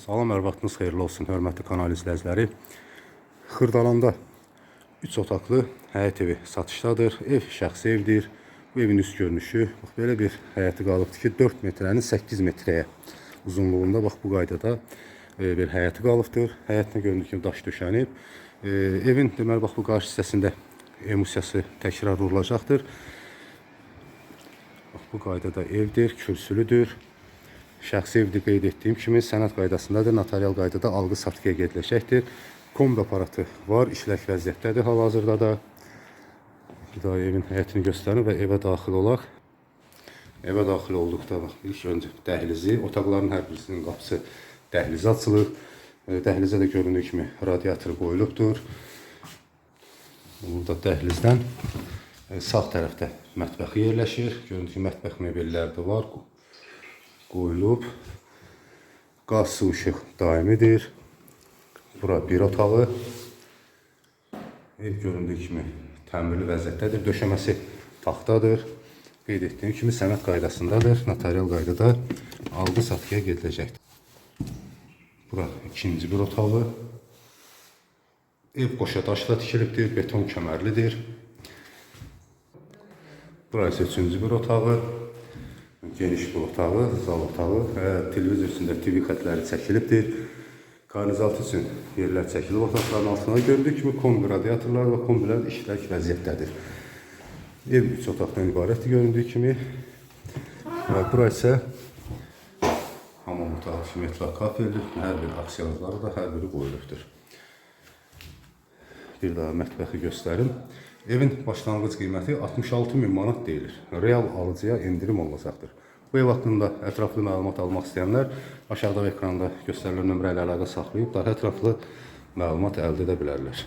Salam, hər vaxtınız xeyirli olsun, hörmətli kanal izləyiciləri. Xırdalanda 3 otaqlı həyət evi satışdadır. Ev şəxsi evdir. Bu evin üst görünüşü bax belə bir həyəti qalıbdır ki, 4 metrəni 8 metrəyə uzunluğunda bax bu qaydada e, bir həyəti qalıbdır. Həyətinə göründüyü kimi daş döşənib. E, evin deməli bax bu qarşı hissəsində emulsiyası təkrar vurulacaqdır. Bax bu qaydada evdir, kürsülüdür. Şəxsi evdə qeyd etdiyim kimi sənəd qaydasındadır, notarial qaydada alqı-satqıya gediləcəkdir. Kombi aparatı var, işlək vəziyyətdədir hal-hazırda da. Bir daha evin həyətini göstərim və evə daxil olaq. Evə daxil olduqda bax ilk öncə dəhlizi, otaqların hər birisinin qapısı dəhlizə açılır. E, Dəhlizə də göründüyü kimi radiator qoyulubdur. Burada dəhlizdən e, sağ tərəfdə mətbəxi yerləşir. Göründüyü kimi mətbəx mebelləri də var. Qoyulub. Qaz, su, işıq daimidir. Bura bir otağı. Ev göründüyü kimi təmirli vəziyyətdədir. Döşəməsi taxtadır. Qeyd etdiyim kimi sənəd qaydasındadır. Notarial qaydada alqı-satqıya gediləcəkdir. Bura ikinci bir otağı. Ev qoşa daşla tikilibdir, beton kəmərlidir. Burası üçüncü bir otağı. Geniş bir otağı, zal otağı. Və televizor üstündə TV xətləri çəkilibdir. Karnizaltı üçün yerlər çəkilib otaqların altına. Gördüyü kimi kombi radiatorlar və kombilər işlək vəziyyətdədir. Ev üç otaqdan ibarətdir göründüyü kimi. Və bura isə hamam otağı, metro kafeldir. Hər bir aksiyonları da hər biri qoyulubdur. Bir daha mətbəxi göstərim. Evin başlanğıc qiyməti 66 min manat deyilir. Real alıcıya endirim olacaqdır. Bu ev haqqında ətraflı məlumat almaq istəyənlər aşağıda ekranda göstərilən nömrə ilə əlaqə saxlayıb daha ətraflı məlumat əldə edə bilərlər.